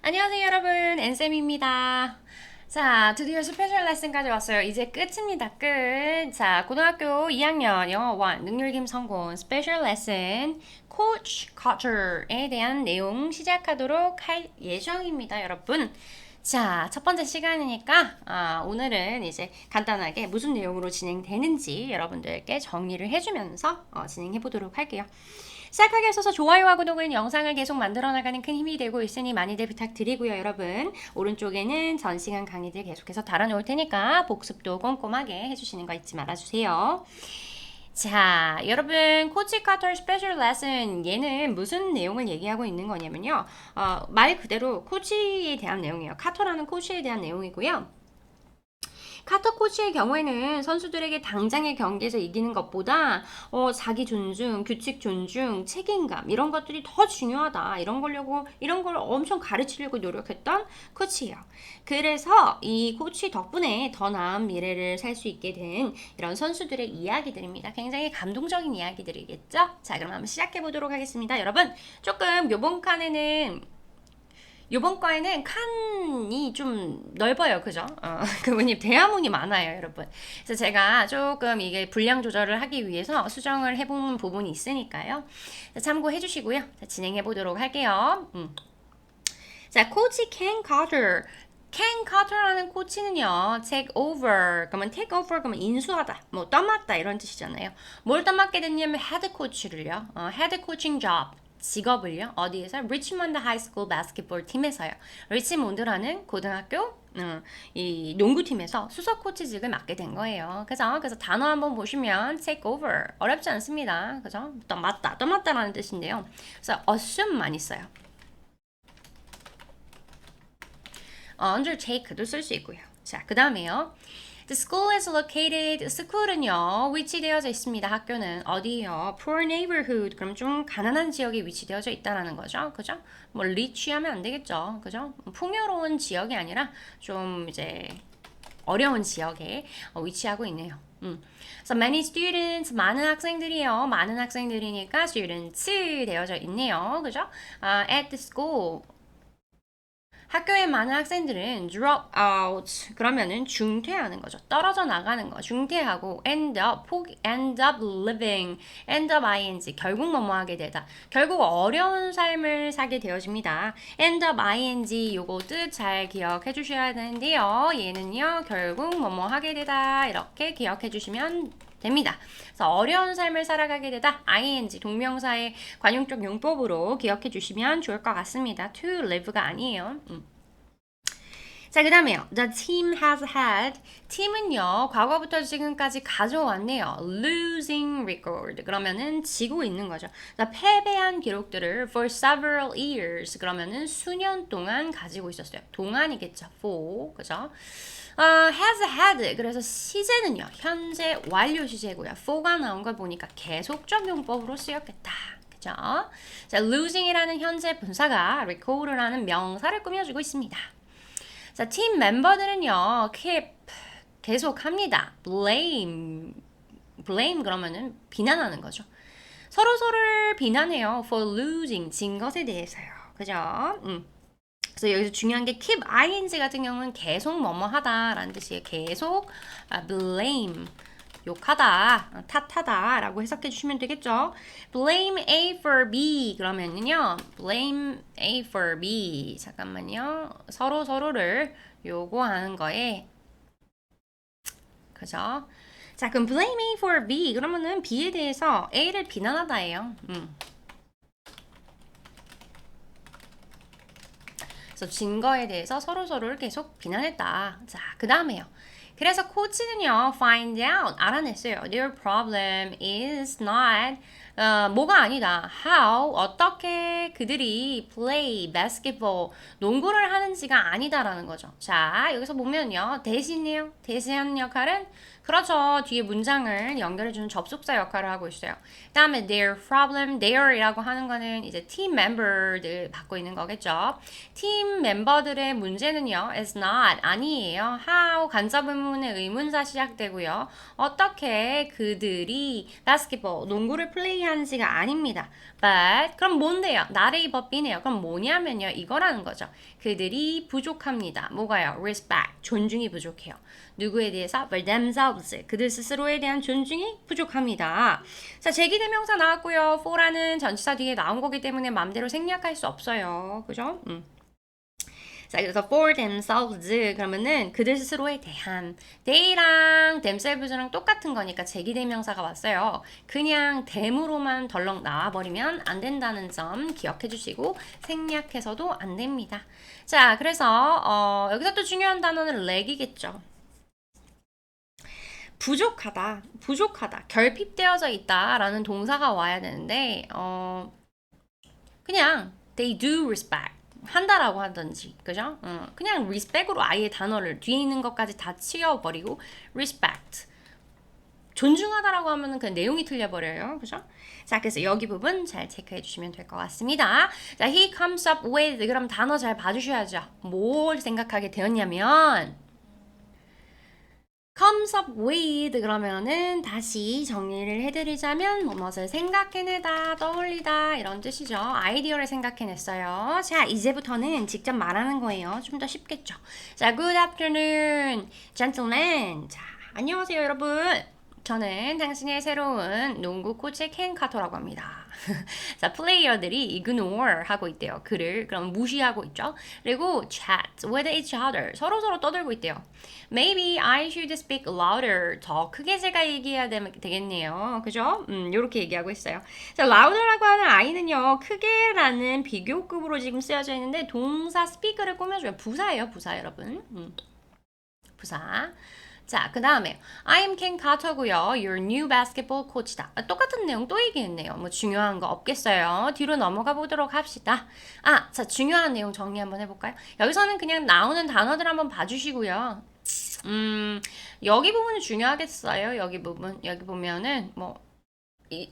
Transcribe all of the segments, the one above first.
안녕하세요 여러분. 엔쌤입니다. 자 드디어 스페셜 레슨까지 왔어요. 이제 끝입니다 끝자 고등학교 2학년 영어원 능률김 성공 스페셜 레슨 코치 커터에 대한 내용 시작하도록 할 예정입니다 여러분 자, 첫 번째 시간이니까 아, 오늘은 이제 간단하게 무슨 내용으로 진행되는지 여러분들께 정리를 해주면서 어, 진행해 보도록 할게요. 시작하기 앞서서 좋아요와 구독은 영상을 계속 만들어 나가는 큰 힘이 되고 있으니 많이들 부탁드리고요, 여러분. 오른쪽에는 전 시간 강의들 계속해서 달아놓을 테니까 복습도 꼼꼼하게 해주시는 거 잊지 말아주세요. 자, 여러분, 코치 카터 스페셜 레슨 얘는 무슨 내용을 얘기하고 있는 거냐면요. 어, 말 그대로 코치에 대한 내용이에요. 카터라는 코치에 대한 내용이고요. 카터 코치의 경우에는 선수들에게 당장의 경기에서 이기는 것보다 어, 자기 존중, 규칙 존중, 책임감 이런 것들이 더 중요하다. 이런 거려고 이런 걸 엄청 가르치려고 노력했던 코치예요. 그래서 이 코치 덕분에 더 나은 미래를 살 수 있게 된 이런 선수들의 이야기들입니다. 굉장히 감동적인 이야기들이겠죠? 자, 그럼 한번 시작해 보도록 하겠습니다. 여러분, 조금 요번 칸에는 요번 과에는 칸이 좀 넓어요. 그죠? 어, 그분이 대화문이 많아요, 여러분. 그래서 제가 조금 이게 분량 조절을 하기 위해서 수정을 해본 부분이 있으니까요. 자, 참고해 주시고요. 자, 진행해 보도록 할게요. 음. 자, 코치 켄 카터. 켄 카터라는 코치는요, take over. 그러면 take over 그러면 인수하다, 뭐 떠맡다 이런 뜻이잖아요. 뭘 떠맡게 됐냐면 헤드 코치를요, 어, 헤드 코칭 job. 직업을요 어디에서 리치몬드 하이스쿨 바스켓볼 팀에서요 리치몬드라는 고등학교 음, 이 농구팀에서 수석 코치직을 맡게 된 거예요. 그래서 그래서 단어 한번 보시면 take over 어렵지 않습니다. 그죠? 떠맡다 떠맡다라는 뜻인데요. 그래서 assume만 있어요. 어, undertake도 쓸 수 있고요. 자, 그 다음에요. The school is located. school은요 위치되어져 있습니다. 학교는 어디요? Poor neighborhood. 그럼 좀 가난한 지역에 위치되어져 있다라는 거죠. 그죠? 뭐 리치하면 안 되겠죠. 그죠? 풍요로운 지역이 아니라 좀 이제 어려운 지역에 어, 위치하고 있네요. 음. So many students 많은 학생들이요. 많은 학생들이니까 students 되어져 있네요. 그죠? Uh, at the school 학교에 많은 학생들은 drop out 그러면은 중퇴하는 거죠. 떨어져 나가는 거. 중퇴하고 end up 포 end up living end up ing 결국 뭐뭐 하게 되다. 결국 어려운 삶을 살게 되어집니다. end up ing 요거 뜻 잘 기억해 주셔야 되는데요. 얘는요. 결국 뭐뭐 하게 되다. 이렇게 기억해 주시면 됩니다. 그래서 어려운 삶을 살아가게 되다 ing 동명사의 관용적 용법으로 기억해 주시면 좋을 것 같습니다. to live가 아니에요. 음. 자, 그 다음에요. The team has had. 팀은요, 과거부터 지금까지 가져왔네요. losing record. 그러면은 지고 있는 거죠. 자, 패배한 기록들을 for several years. 그러면은 수년 동안 가지고 있었어요. 동안이겠죠. for. 그죠? 어, has had 그래서 시제는요 현재 완료 시제고요 for가 나온 걸 보니까 계속적 용법으로 쓰였겠다 그죠? 자, losing이라는 현재 분사가 record라는 명사를 꾸며주고 있습니다. 자, 팀 멤버들은요 keep 계속 합니다. blame blame 그러면은 비난하는 거죠. 서로 서로를 비난해요 for losing 진 것에 대해서요. 그죠? 음. 그래서 여기서 중요한 게 keep ing 같은 경우는 계속 뭐뭐하다라는 뜻이에요. 계속 아, blame 욕하다, 탓하다 라고 해석해 주시면 되겠죠. blame A for B 그러면은요. blame A for B 잠깐만요. 서로 서로를 요구하는 거에 그죠? 자, 그럼 blame A for B 그러면은 B에 대해서 A를 비난하다예요. 음. 그래서 증거에 대해서 서로 서로를 계속 비난했다. 자, 그 다음에요. 그래서 코치는요, find out, 알아냈어요. Their problem is not, 어, 뭐가 아니다. How, 어떻게 그들이 play basketball, 농구를 하는지가 아니다라는 거죠. 자, 여기서 보면요. 대신이요. 대신 역할은 그렇죠. 뒤에 문장을 연결해주는 접속사 역할을 하고 있어요. 그 다음에 their problem, their이라고 하는 거는 이제 팀 멤버들 받고 있는 거겠죠. 팀 멤버들의 문제는요, is not, 아니에요. how, 간접 의문의 의문사 시작되고요. 어떻게 그들이 basketball, 농구를 플레이하는지가 아닙니다. but, 그럼 뭔데요? not의 법이네요. 그럼 뭐냐면요, 이거라는 거죠. 그들이 부족합니다. 뭐가요? respect, 존중이 부족해요. 누구에 대해서? for themselves, 그들 스스로에 대한 존중이 부족합니다. 자, 제기대명사 나왔고요. for라는 전치사 뒤에 나온 거기 때문에 마음대로 생략할 수 없어요. 그죠? 음. 자, 그래서 for themselves 그러면은 그들 스스로에 대한 they랑 themselves랑 똑같은 거니까 제기대명사가 왔어요. 그냥 them으로만 덜렁 나와버리면 안 된다는 점 기억해 주시고 생략해서도 안 됩니다. 자, 그래서 어, 여기서 또 중요한 단어는 lag이겠죠. 부족하다, 부족하다, 결핍되어져 있다라는 동사가 와야 되는데 어, 그냥 they do respect 한다라고 하든지 그죠? 어, 그냥 respect으로 아예 단어를 뒤에 있는 것까지 다 치워버리고 respect 존중하다라고 하면은 그냥 내용이 틀려버려요. 그죠? 자, 그래서 여기 부분 잘 체크해 주시면 될 것 같습니다. 자, he comes up with 그럼 단어 잘 봐주셔야죠. 뭘 생각하게 되었냐면 comes up with 그러면은 다시 정리를 해드리자면 무엇을 생각해내다, 떠올리다 이런 뜻이죠. 아이디어를 생각해냈어요. 자, 이제부터는 직접 말하는 거예요. 좀 더 쉽겠죠. 자, good afternoon, gentlemen. 자, 안녕하세요, 여러분. 저는 당신의 새로운 농구 코치 켄 카터라고 합니다. 자, 플레이어들이 ignore 하고 있대요. 그를 그럼 무시하고 있죠. 그리고 chat with each other 서로 서로 떠들고 있대요. Maybe I should speak louder. 더 크게 제가 얘기해야 되, 되겠네요. 그죠? 음, 이렇게 얘기하고 있어요. 자, louder라고 하는 아이는요, 크게라는 비교급으로 지금 쓰여져 있는데 동사 speak를 꾸며줘요. 부사예요, 부사 여러분. 음. 부사. 자, 그 다음에 I am Ken Carter고요. Your new basketball coach다. 아, 똑같은 내용 또 얘기했네요. 뭐 중요한 거 없겠어요. 뒤로 넘어가 보도록 합시다. 아, 자, 중요한 내용 정리 한번 해볼까요? 여기서는 그냥 나오는 단어들 한번 봐주시고요. 음, 여기 부분이 중요하겠어요. 여기 부분. 여기 보면은 뭐 이,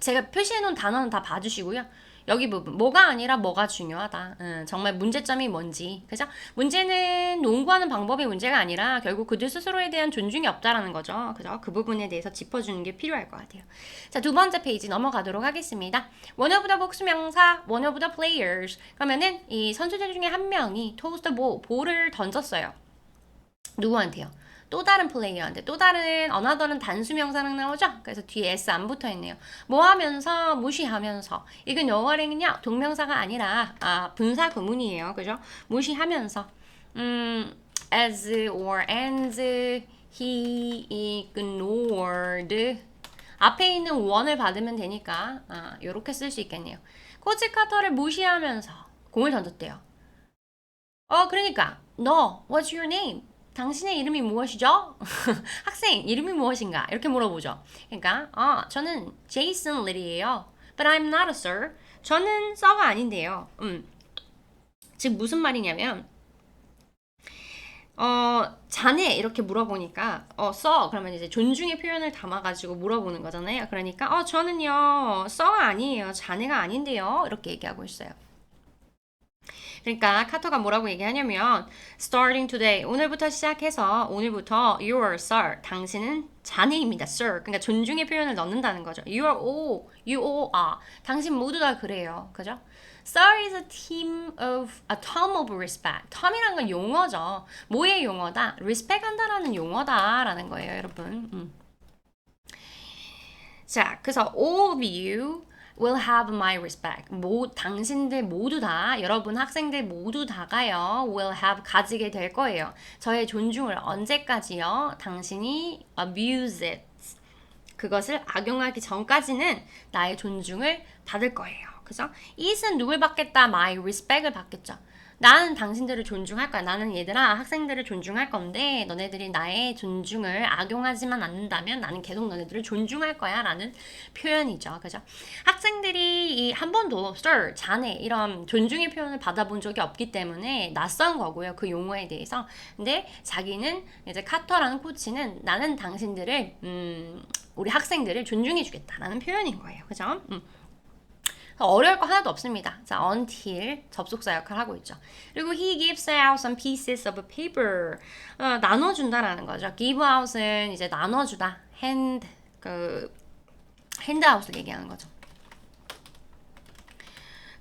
제가 표시해놓은 단어는 다 봐주시고요. 여기 부분 뭐가 아니라 뭐가 중요하다. 음, 정말 문제점이 뭔지 그죠? 문제는 농구하는 방법이 문제가 아니라 결국 그들 스스로에 대한 존중이 없다라는 거죠. 그죠? 그 부분에 대해서 짚어주는 게 필요할 것 같아요. 자 두 번째 페이지 넘어가도록 하겠습니다. One of the 복수명사 One of the players 그러면은 이 선수들 중에 한 명이 토스트 보 볼을 던졌어요. 누구한테요? 또 다른 플레이어한테 또 다른 어나더는 단수 명사랑 나오죠? 그래서 뒤에 s 안 붙어 있네요. 뭐 하면서 무시하면서 이건 영어랭은요 동명사가 아니라 아 분사 구문이에요. 그죠? 무시하면서 음 as or and he ignored 앞에 있는 원을 받으면 되니까 아, 이렇게 쓸 수 있겠네요. 코치 카터를 무시하면서 공을 던졌대요. 어 그러니까 너 what's your name? 당신의 이름이 무엇이죠? 학생 이름이 무엇인가? 이렇게 물어보죠. 그러니까 아 저는 제이슨 리리예요. But I'm not a sir. 저는 서가 아닌데요. 음. 즉 무슨 말이냐면 어 자네 이렇게 물어보니까 어 써 그러면 이제 존중의 표현을 담아가지고 물어보는 거잖아요. 그러니까 어 저는요 써 아니에요. 자네가 아닌데요. 이렇게 얘기하고 있어요. 그러니까 카터가 뭐라고 얘기하냐면 starting today 오늘부터 시작해서 오늘부터 you are sir 당신은 자네입니다 sir 그러니까 존중의 표현을 넣는다는 거죠 you are all you all are 당신 모두 다 그래요 그죠 Sir is a team of a term of respect. term이란 건 용어죠. 뭐의 용어다? respect 한다라는 용어다라는 거예요, 여러분. 음. 자, 그래서 all of you will have my respect. 모, 당신들 모두 다, 여러분 학생들 모두 다가요, will have 가지게 될 거예요. 저의 존중을 언제까지요? 당신이 abuse it. 그것을 악용하기 전까지는 나의 존중을 받을 거예요. 그죠? it은 누굴 받겠다? my respect을 받겠죠. 나는 당신들을 존중할 거야. 나는 얘들아 학생들을 존중할 건데 너네들이 나의 존중을 악용하지만 않는다면 나는 계속 너네들을 존중할 거야 라는 표현이죠. 그죠? 학생들이 이한 번도 sir, 자네 이런 존중의 표현을 받아본 적이 없기 때문에 낯선 거고요. 그 용어에 대해서. 근데 자기는 이제 카터라는 코치는 나는 당신들을 음, 우리 학생들을 존중해 주겠다라는 표현인 거예요. 그죠? 음. 어려울 거 하나도 없습니다. 자, until 접속사 역할을 하고 있죠. 그리고 he gives out some pieces of paper. 어, 나눠준다라는 거죠. give out은 이제 나눠주다. hand 그 handout을 얘기하는 거죠.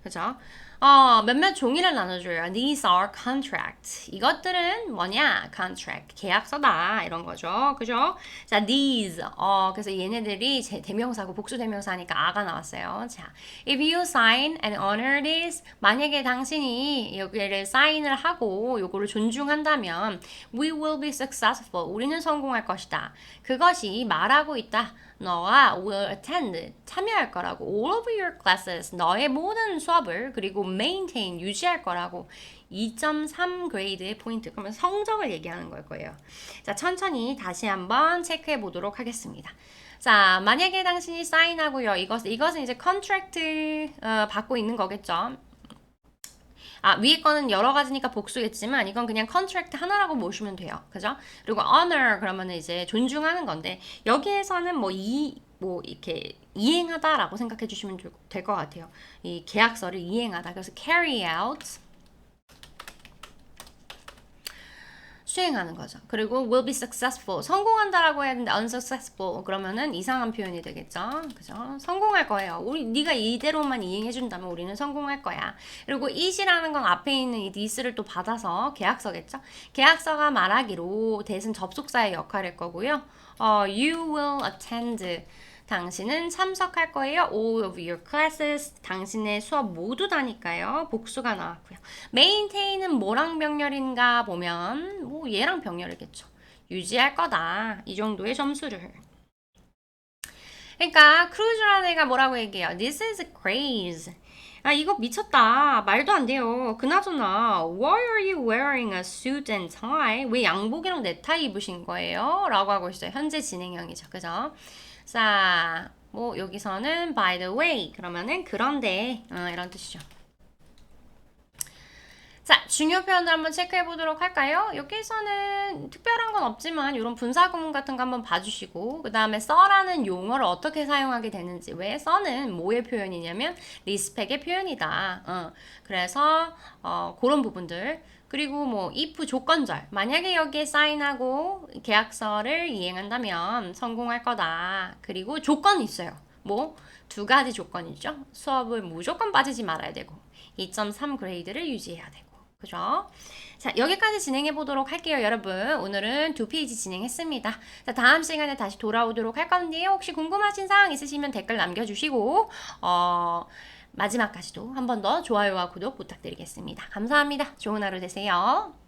그죠? 어, 몇몇 종이를 나눠줘요. These are contracts. 이것들은 뭐냐? contract. 계약서다. 이런 거죠. 그죠? 자, these. 어, 그래서 얘네들이 제 대명사고 복수 대명사니까 아가 나왔어요. 자, if you sign and honor this. 만약에 당신이 여기를 사인을 하고 요거를 존중한다면 we will be successful. 우리는 성공할 것이다. 그것이 말하고 있다. 너와 will attend 참여할 거라고 all of your classes 너의 모든 수업을 그리고 maintain 유지할 거라고 2.3 그레이드의 포인트 그러면 성적을 얘기하는 걸 거예요. 자 천천히 다시 한번 체크해 보도록 하겠습니다. 자 만약에 당신이 사인하고요 이것 이것은 이제 컨트랙트 어, 받고 있는 거겠죠. 아, 위에 거는 여러 가지니까 복수겠지만 이건 그냥 컨트랙트 하나라고 보시면 돼요. 그죠? 그리고 honor 그러면 이제 존중하는 건데 여기에서는 뭐 이 뭐 이렇게 이행하다라고 생각해 주시면 될 것 같아요. 이 계약서를 이행하다. 그래서 carry out 수행하는 거죠. 그리고 will be successful 성공한다라고 해야 되는데 unsuccessful 그러면은 이상한 표현이 되겠죠. 그죠? 성공할 거예요. 우리 네가 이대로만 이행해 준다면 우리는 성공할 거야. 그리고 it이라는 건 앞에 있는 이 this를 또 받아서 계약서겠죠. 계약서가 말하기로 대신 접속사의 역할일 거고요. 어, you will attend 당신은 참석할 거예요. All of your classes. 당신의 수업 모두 다니까요. 복수가 나왔고요. maintain은 뭐랑 병렬인가 보면 뭐 얘랑 병렬이겠죠. 유지할 거다. 이 정도의 점수를. 그러니까 크루즈라는 애가 뭐라고 얘기해요? This is crazy. 아 이거 미쳤다. 말도 안 돼요. 그나저나 Why are you wearing a suit and tie? 왜 양복이랑 넥타이 입으신 거예요? 라고 하고 있어요. 현재 진행형이죠. 그죠? 자, 뭐 여기서는 by the way 그러면은 그런데 어, 이런 뜻이죠. 자, 중요 표현들 한번 체크해 보도록 할까요? 여기서는 특별한 건 없지만 이런 분사 구문 같은 거 한번 봐주시고 그 다음에 써라는 용어를 어떻게 사용하게 되는지 왜 써는 뭐의 표현이냐면 리스펙의 표현이다. 어, 그래서 어, 그런 부분들 그리고 뭐 if 조건절 만약에 여기에 사인하고 계약서를 이행한다면 성공할 거다. 그리고 조건이 있어요. 뭐 두 가지 조건이죠. 수업을 무조건 빠지지 말아야 되고 2.3 그레이드를 유지해야 되고 그죠? 자, 여기까지 진행해 보도록 할게요, 여러분. 오늘은 두 페이지 진행했습니다. 자, 다음 시간에 다시 돌아오도록 할 건데요. 혹시 궁금하신 사항 있으시면 댓글 남겨주시고, 어, 마지막까지도 한 번 더 좋아요와 구독 부탁드리겠습니다. 감사합니다. 좋은 하루 되세요.